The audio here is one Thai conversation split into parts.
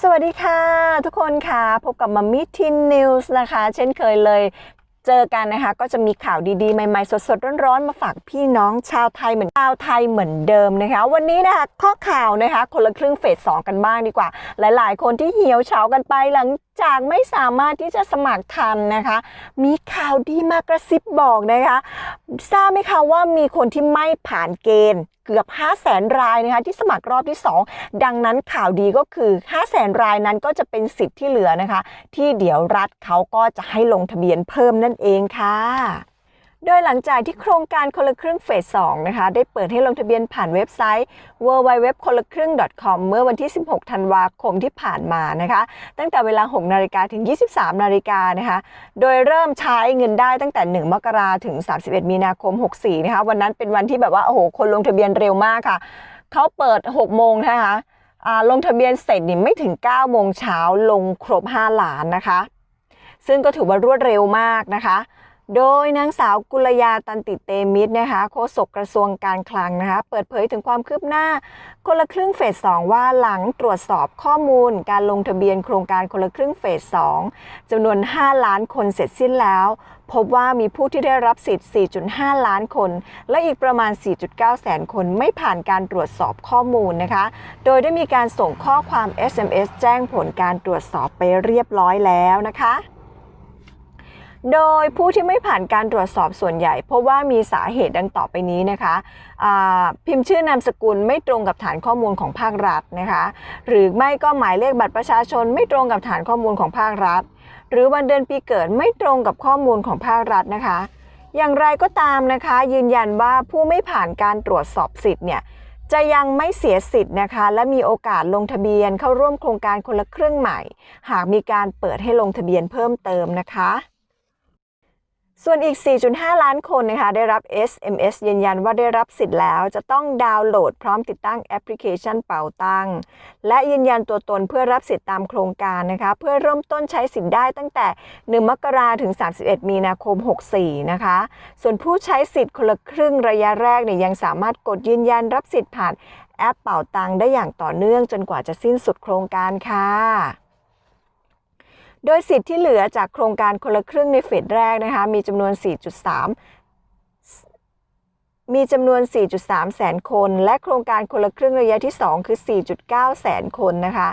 สวัสดีค่ะ ทุกคนค่ะ พบกับมัมมี่ทินนิวส์นะคะ เช่นเคยเลยเจอกันนะคะ ก็จะมีข่าวดีๆ ใหม่ๆ สดๆ ร้อนๆ มาฝากพี่น้องชาวไทยเหมือนชาวไทยเหมือนเดิมนะคะ วันนี้นะคะข้อข่าวนะคะ คนละครึ่งเฟสสองกันบ้างดีกว่า หลายๆ คนที่เหี่ยวเฉากันไปหลังจากไม่สามารถที่จะสมัครทันนะคะ มีข่าวดีมากระซิบบอกนะคะ ทราบไหมคะว่ามีคนที่ไม่ผ่านเกณฑ์ เกือบ 5 0 0แสนรายนะคะที่สมัครรอบที่ 2 ดังนั้นข่าวดีก็คือ 5 0 0แสนรายนั้นก็จะเป็นสิทธิ์ที่เหลือนะคะ ที่เดี๋ยวรัฐเขาก็จะให้ลงทะเบียนเพิ่มนั่นเองค่ะ โดยหลังจากที่โครงการคนละครึ่งเฟส 2 นะคะ ได้เปิดให้ลงทะเบียนผ่านเว็บไซต์ www คนละครึ่ง com เมื่อวันที่ 16 ธันวาคมที่ผ่านมานะคะ ตั้งแต่เวลา 6 นาฬิกาถึง 23 นาฬิกานะคะ โดยเริ่มใช้เงินได้ตั้งแต่ 1 มกราถึง 31 มีนาคม 64 นะคะ วันนั้นเป็นวันที่แบบว่า โอ้โห คนลงทะเบียนเร็วมากค่ะ เขาเปิด 6 โมงนะคะลงทะเบียนเสร็จนี่ไม่ถึง 9 โมงเช้าลงครบ 5 ล้านนะคะ ซึ่งก็ถือว่ารวดเร็วมากนะคะ โดยนางสาวกุลยาตันติเตมิตรนะคะโฆษกกระทรวงการคลังนะคะเปิดเผยถึงความคืบหน้า คนละครึ่งเฟส 2 ว่าหลังตรวจสอบข้อมูล การลงทะเบียนโครงการคนละครึ่งเฟส 2จำนวน 5 ล้านคนเสร็จสิ้นแล้ว พบว่ามีผู้ที่ได้รับสิทธิ์ 4.5 ล้านคน และอีกประมาณ 4.9 แสนคนไม่ผ่านการตรวจสอบข้อมูลนะคะ โดยได้มีการส่งข้อความ SMS แจ้งผลการตรวจสอบไปเรียบร้อยแล้วนะคะ โดยผู้ที่ไม่ผ่านการตรวจสอบส่วนใหญ่ เพราะว่ามีสาเหตุดังต่อไปนี้นะคะพิมพ์ชื่อนามสกุลไม่ตรงกับฐานข้อมูลของภาครัฐนะคะหรือไม่ก็หมายเลขบัตรประชาชน ไม่ตรงกับฐานข้อมูลของภาครัฐ หรือวันเดือนปีเกิดไม่ตรงกับข้อมูลของภาครัฐนะคะ อย่างไรก็ตามนะคะยืนยันว่าผู้ไม่ผ่านการตรวจสอบสิทธิ์เนี่ยจะยังไม่เสียสิทธิ์นะคะ และมีโอกาสลงทะเบียนเข้าร่วมโครงการคนละครึ่งใหม่ หากมีการเปิดให้ลงทะเบียนเพิ่มเติมนะคะ ส่วนอีก 4.5 ล้านคนนะคะได้รับ SMS ยืนยันว่าได้รับสิทธิ์แล้ว จะต้องดาวน์โหลดพร้อมติดตั้งแอปพลิเคชันเป่าตังและยืนยันตัวตนเพื่อรับสิทธิ์ตามโครงการนะคะเพื่อเริ่มต้นใช้สิทธิ์ได้ตั้งแต่ 1 มกราถึง 31 มีนาคม 64 นะคะ ส่วนผู้ใช้สิทธิ์คนละครึ่งระยะแรกเนี่ยยังสามารถกดยืนยันรับสิทธิ์ผ่านแอปเป่าตังได้อย่างต่อเนื่องจนกว่าจะสิ้นสุดโครงการค่ะ โดยสิทธิ์ที่เหลือจากโครงการคนละครึ่งในเฟสแรกนะคะมีจำนวน 4.3 มีจำนวน 4.3 แสนคน และโครงการคนละครึ่งระยะที่ 2 คือ 4.9 แสนคนนะคะ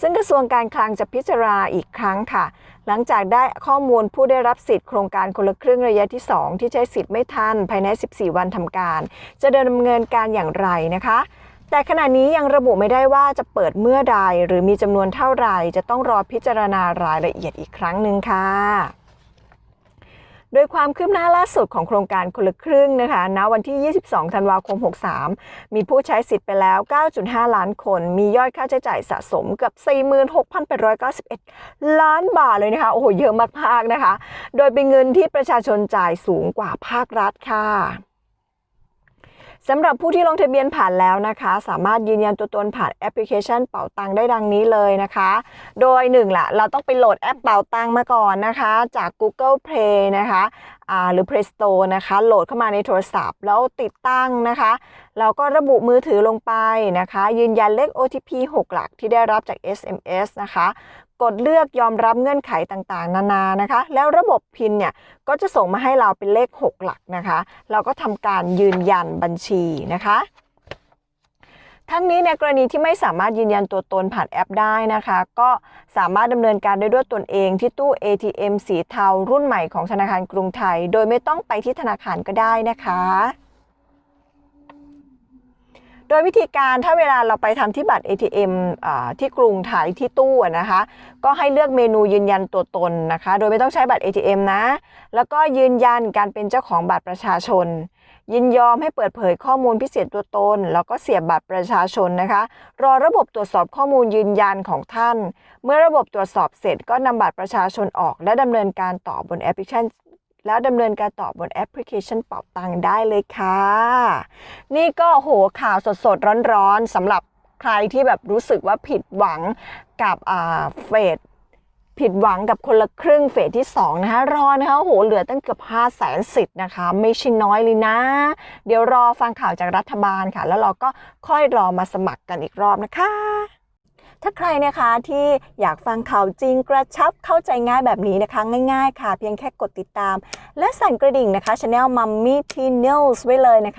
ซึ่งกระทรวงการคลังจะพิจารณาอีกครั้งค่ะ หลังจากได้ข้อมูลผู้ได้รับสิทธิ์โครงการคนละครึ่งระยะที่ 2 ที่ใช้สิทธิ์ไม่ทันภายใน 14 วันทำการ จะดำเนินการอย่างไรนะคะ แต่ขณะนี้ยังระบุไม่ได้ว่าจะเปิดเมื่อใดหรือมีจำนวนเท่าไหร่จะต้องรอพิจารณารายละเอียดอีกครั้งหนึ่งค่ะโดยความคืบหน้าล่าสุดของโครงการคนละครึ่งนะคะ ณ วันที่ 22 ธันวาคม 63 มีผู้ใช้สิทธิ์ไปแล้ว 9.5 ล้านคน มียอดค่าใช้จ่ายสะสมเกับ 46,891 ล้านบาทเลยนะคะ โอ้โห เยอะมากๆนะคะ โดยเป็นเงินที่ประชาชนจ่ายสูงกว่าภาครัฐค่ะ สำหรับผู้ที่ลงทะเบียนผ่านแล้วนะคะ สามารถยืนยันตัวตนผ่านแอปพลิเคชันเป๋าตังได้ดังนี้เลยนะคะ โดยหนึ่งละเราต้องไปโหลดแอปเป๋าตังมาก่อนนะคะ จาก Google Play นะคะหรือ Play Store นะคะ โหลดเข้ามาในโทรศัพท์ แล้วติดตั้งนะคะเราก็ระบุมือถือลงไปนะคะ ยืนยันเลข OTP 6 หลักที่ได้รับจาก SMS นะคะ กดเลือกยอมรับเงื่อนไขต่างๆ นานานะคะ แล้วระบบพินเนี่ย ก็จะส่งมาให้เราเป็นเลข 6 หลักนะคะ เราก็ทำการยืนยันบัญชีนะคะ ทั้งนี้ในกรณีที่ไม่สามารถยืนยันตัวตนผ่านแอปได้นะคะ ก็สามารถดำเนินการได้ด้วยตนเองที่ตู้ ATM สีเทารุ่นใหม่ของธนาคารกรุงไทย โดยไม่ต้องไปที่ธนาคารก็ได้นะคะ โดยวิธีการถ้าเวลาเราไปทำที่บัตร ATM อ่าที่กรุงไทยที่ตู้นะคะ ก็ให้เลือกเมนูยืนยันตัวตนนะคะ โดยไม่ต้องใช้บัตร ATM นะ แล้วก็ยืนยันการเป็นเจ้าของบัตรประชาชน ยินยอมให้เปิดเผยข้อมูลพิเศษตัวตน แล้วก็เสียบบัตรประชาชนนะคะ รอระบบตรวจสอบข้อมูลยืนยันของท่าน เมื่อระบบตรวจสอบเสร็จก็นำบัตรประชาชนออก และดำเนินการต่อบนแอปพลิเคชันแล้วดำเนินการต่อบนแอปพลิเคชันเป่าตังค์ได้เลยค่ะ นี่ก็โหข่าวสดๆ ร้อนๆสำหรับใครที่แบบรู้สึกว่าผิดหวังกับเฟส ผิดหวังกับคนละครึ่งเฟสที่ 2 นะคะ รอนะคะโหเหลือตั้งเกือบ5 0 0แสนสิทธิ์นะคะ ไม่ใช่น้อยเลยนะ เดี๋ยวรอฟังข่าวจากรัฐบาลค่ะ แล้วเราก็ค่อยรอมาสมัครกันอีกรอบนะคะถ้าใครนะคะที่อยากฟังข่าวจริงกระชับเข้าใจง่ายแบบนี้นะคะ ง่ายๆค่ะ เพียงแค่กดติดตาม และสั่นกระดิ่งนะคะช anel Mummy T News ไว้เลยนะคะ